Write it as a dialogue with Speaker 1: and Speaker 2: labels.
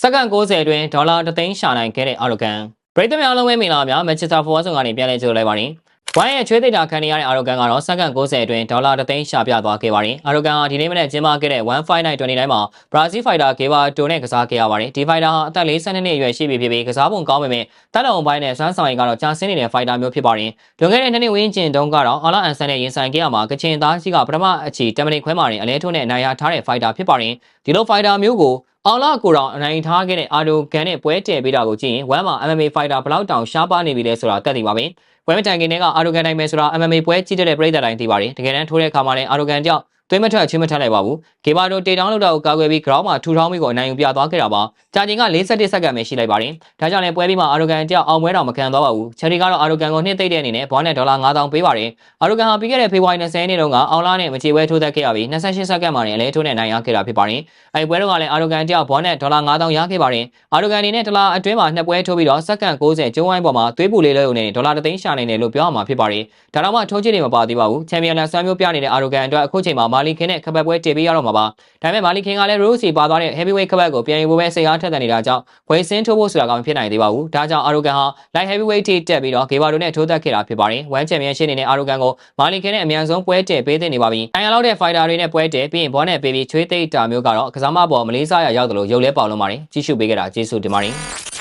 Speaker 1: စက္ကန့်60အတွင်းဒေါ်လာ3သိန်းရှာနိုင်ခဲ့တဲ့အာရိုဂန်ပရိသတ်များအားလုံးပဲမင်္ဂလာပါမန်ချက်စတာဖော်ဝါဆောင်ကနေပြန်လည်ကြိုလိုက်ပါတယ်ဝိုင်းရဲ့ချွေးသိတာခံနေရတဲ့အာရိုဂန်ကတော့စက္ကန့်60အတွင်းဒေါ်လာ3သိန်းရှာပြသွားခဲ့ပါတယ်အာရိုဂန်ဟာဒီနေ့မနေ့ကျင်းပခဲ့တဲ့15929မှာဘရာဇီးဖိုက်တာဂေဘာတိုနဲ့ကစားခဲ့ရပါတယ်ဒီဖိုက်တာဟာအသက်42နှစ်အရွယ်ရှိပြီဖြစ်ပြီးကစားပုံကောင်းပေမဲ့တက်လုံပိုင်းနဲ့စွမ်းဆောင်ရည်ကတော့ကြာဆင်းနေတဲ့ဖိုက်တာမျိုးဖြစ်ပါတယ်လွန်ခဲ့တဲ့နှစ်နှစ်ဝန်းကျင်တုန်းကတော့အာလာအန်ဆန်နဲ့ရင်ဆိုင်ခဲ့ရမှာကချင်သားကြီးကပထမအချီ10မိနစ်ခွဲမှာနေအလဲထိုးနဲ့နိုင်ရထားတဲ့ဖိုက်တာဖြစ်ပါတယ်ဒီလိုဖိုက်တာမျိုးကို အောင်လာကိုတောင်အနိုင်ထားခဲ့တဲ့အာဒိုဂန်နဲ့ပွဲတည်ပေးတာကိုကြည့်ရင်ဝမ်မှာ MMA fighter ဘယ်လောက်တောင်ရှားပါနေပြီလဲဆိုတာတက်သိပါပဲ။ပွဲမတိုင်ခင်တည်းကအာဒိုဂန်နိုင်မယ်ဆိုတာ MMA ပွဲကြည့်တဲ့ပြည်သက်တိုင်းသိပါတယ်။တကယ်တမ်းထိုးတဲ့အခါမှာလည်းအာဒိုဂန်ကြောင့် သွေးမထွက်ချင်းမထက်လိုက်ပါဘူး။ဂေဘာတိုတေတောင်းလောက်တာကိုကာကွယ်ပြီး ground မှာထူထောင်းပြီးကိုအနိုင်ယူပြသွားခဲ့တာပါ။ကြာချိန်က47စက္ကန့်ပဲရှိလိုက်ပါတယ်။ဒါကြောင့်လည်းပွဲပြီးမှအာဒိုဂန်ကြောင့်အောင်ပွဲတော်မခံသွားပါဘူး။ချယ်ရီကတော့အာဒိုဂန်ကိုနှစ်သိမ့်တဲ့အနေနဲ့ဘွားနဲ့ဒေါ်လာ9000ပေးပါတယ်။အာဒိုဂန်ဟာပြီးခဲ့တဲ့ဖေဖော်ဝါရီ20ရက်နေ့တုန်းကအောင်လာနဲ့မချေပွဲထိုးသက်ခဲ့ရပြီး28စက္ကန့်မှာလည်းအလဲထိုးနဲ့နိုင်ရခဲ့တာဖြစ်ပါတယ်။အဲဒီပွဲတုန်းကလည်းအာဒိုဂန်ကြောင့်ဘွားနဲ့ဒေါ်လာ9000ရခဲ့ပါတယ်။အာဒိုဂန်အနေနဲ့တလားအတွင်းမှာနှစ်ပွဲထိုးပြီးတော့စက္ကန့်60ကျုံးဝိုင်းပေါ်မှာသွေးပူလေးလေးုံနဲ့ဒေါ်လာ3သိန်းရှာနိုင်တယ်လို့ပြောရမှာဖြစ်ပါတယ်။ဒါတော့မှထိုးချစ်နေမပါသေးပါဘူး။ချန်ပီယံလက်ဆွမ်းမျိုးပြနေတဲ့အာဒိုဂန်အတွက်အခုချိန်မှာမာလီခင်နဲ့ခပတ်ပွဲတည်ပြီးရတော့မှာပါ။ဒါပေမဲ့မာလီခင်ကလည်းရိုးစီပါသွားတဲ့ heavyweight ခပတ်ကိုပြန်ယူဖို့ပဲစိတ်အားထက်သန်နေတာကြောင့်ဝေစင်းထိုးဖို့ဆိုတာကမဖြစ်နိုင်သေးပါဘူး။ဒါကြောင့်အာဒိုဂန်ဟာ light heavyweight ထိတက်ပြီးတော့ဂေဘာဒိုနဲ့ထိုးသက်ခဲ့တာဖြစ်ပါတယ်။ဝမ်ချန်ပီယံရှင်းနေတဲ့အာဒိုဂန်ကိုမာလီခင်နဲ့အမြန်ဆုံးပွဲတည်ပေးသင့်နေပါပြီ။တိုင်ရလောက်တဲ့ fighter တွေနဲ့ပွဲတည်ပြီးရင်ဘောနဲ့ပေးပြီးချွေးသိပ်တာမျိုးကတော့ကစားမပေါ်မလေးစားရရောက်တယ်လို့ရုပ်လဲပေါလုံးပါတယ်။ကြည့်ရှုပေးကြတာကျေးဇူးတင်ပါတယ်။